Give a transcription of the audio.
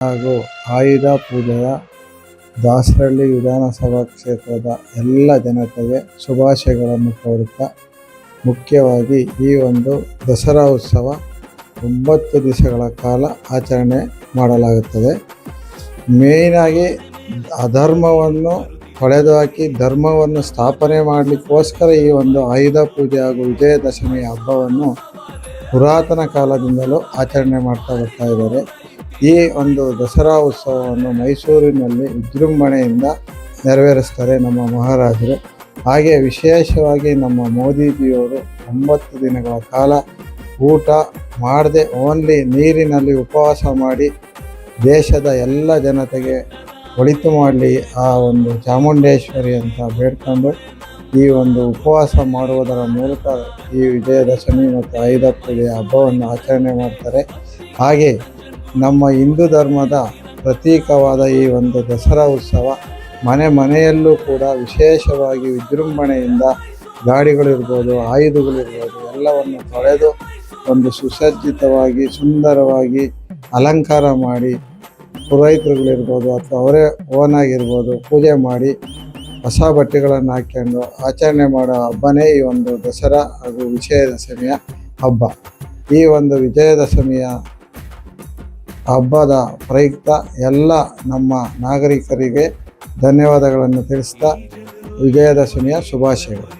ಹಾಗೂ ಆಯುಧ ಪೂಜೆಯ ದಾಸರಳ್ಳಿ ವಿಧಾನಸಭಾ ಕ್ಷೇತ್ರದ ಎಲ್ಲ ಜನತೆಗೆ ಶುಭಾಶಯಗಳನ್ನು ಕೋರುತ್ತಾ, ಮುಖ್ಯವಾಗಿ ಈ ಒಂದು ದಸರಾ ಉತ್ಸವ ಒಂಬತ್ತು ದಿವಸಗಳ ಕಾಲ ಆಚರಣೆ ಮಾಡಲಾಗುತ್ತದೆ. ಮೇಯ್ನಾಗಿ ಅಧರ್ಮವನ್ನು ಪಡೆದು ಹಾಕಿ ಧರ್ಮವನ್ನು ಸ್ಥಾಪನೆ ಮಾಡಲಿಕ್ಕೋಸ್ಕರ ಈ ಒಂದು ಆಯುಧ ಪೂಜೆ ಹಾಗೂ ವಿಜಯದಶಮಿ ಹಬ್ಬವನ್ನು ಪುರಾತನ ಕಾಲದಿಂದಲೂ ಆಚರಣೆ ಮಾಡ್ತಾ ಬರ್ತಾ ಇದ್ದಾರೆ. ಈ ಒಂದು ದಸರಾ ಉತ್ಸವವನ್ನು ಮೈಸೂರಿನಲ್ಲಿ ವಿಜೃಂಭಣೆಯಿಂದ ನೆರವೇರಿಸ್ತಾರೆ ನಮ್ಮ ಮಹಾರಾಜರು. ಹಾಗೆ ವಿಶೇಷವಾಗಿ ನಮ್ಮ ಮೋದಿಜಿಯವರು ಒಂಬತ್ತು ದಿನಗಳ ಕಾಲ ಊಟ ಮಾಡದೆ ಓನ್ಲಿ ನೀರಿನಲ್ಲಿ ಉಪವಾಸ ಮಾಡಿ ದೇಶದ ಎಲ್ಲ ಜನತೆಗೆ ಒಳಿತು ಮಾಡಲಿ ಆ ಒಂದು ಚಾಮುಂಡೇಶ್ವರಿ ಅಂತ ಬೇಡ್ಕೊಂಡು ಈ ಒಂದು ಉಪವಾಸ ಮಾಡುವುದರ ಮೂಲಕ ಈ ವಿಜಯದಶಮಿ ಮತ್ತು ಆಯುಧ ಹಬ್ಬವನ್ನು ಆಚರಣೆ ಮಾಡ್ತಾರೆ. ಹಾಗೆ ನಮ್ಮ ಹಿಂದೂ ಧರ್ಮದ ಪ್ರತೀಕವಾದ ಈ ಒಂದು ದಸರಾ ಉತ್ಸವ ಮನೆ ಮನೆಯಲ್ಲೂ ಕೂಡ ವಿಶೇಷವಾಗಿ ವಿಜೃಂಭಣೆಯಿಂದ ಗಾಡಿಗಳಿರ್ಬೋದು, ಆಯುಧಗಳಿರ್ಬೋದು, ಎಲ್ಲವನ್ನು ತೊಳೆದು ಒಂದು ಸುಸಜ್ಜಿತವಾಗಿ, ಸುಂದರವಾಗಿ ಅಲಂಕಾರ ಮಾಡಿ ಪುರೋಹಿತರುಗಳಿರ್ಬೋದು ಅಥವಾ ಅವರೇ ಓನ್ ಆಗಿರ್ಬೋದು ಪೂಜೆ ಮಾಡಿ ಹೊಸ ಬಟ್ಟೆಗಳನ್ನು ಹಾಕ್ಕೊಂಡು ಆಚರಣೆ ಮಾಡೋ ಹಬ್ಬನೇ ಈ ಒಂದು ದಸರಾ ಹಾಗೂ ವಿಜಯದಶಮಿಯ ಹಬ್ಬ. ಈ ಒಂದು ವಿಜಯದಶಮಿಯ ಹಬ್ಬದ ಪ್ರಯುಕ್ತ ಎಲ್ಲ ನಮ್ಮ ನಾಗರಿಕರಿಗೆ ಧನ್ಯವಾದಗಳನ್ನು ತಿಳಿಸ್ತಾ ವಿಜಯದಶಮಿಯ ಶುಭಾಶಯಗಳು.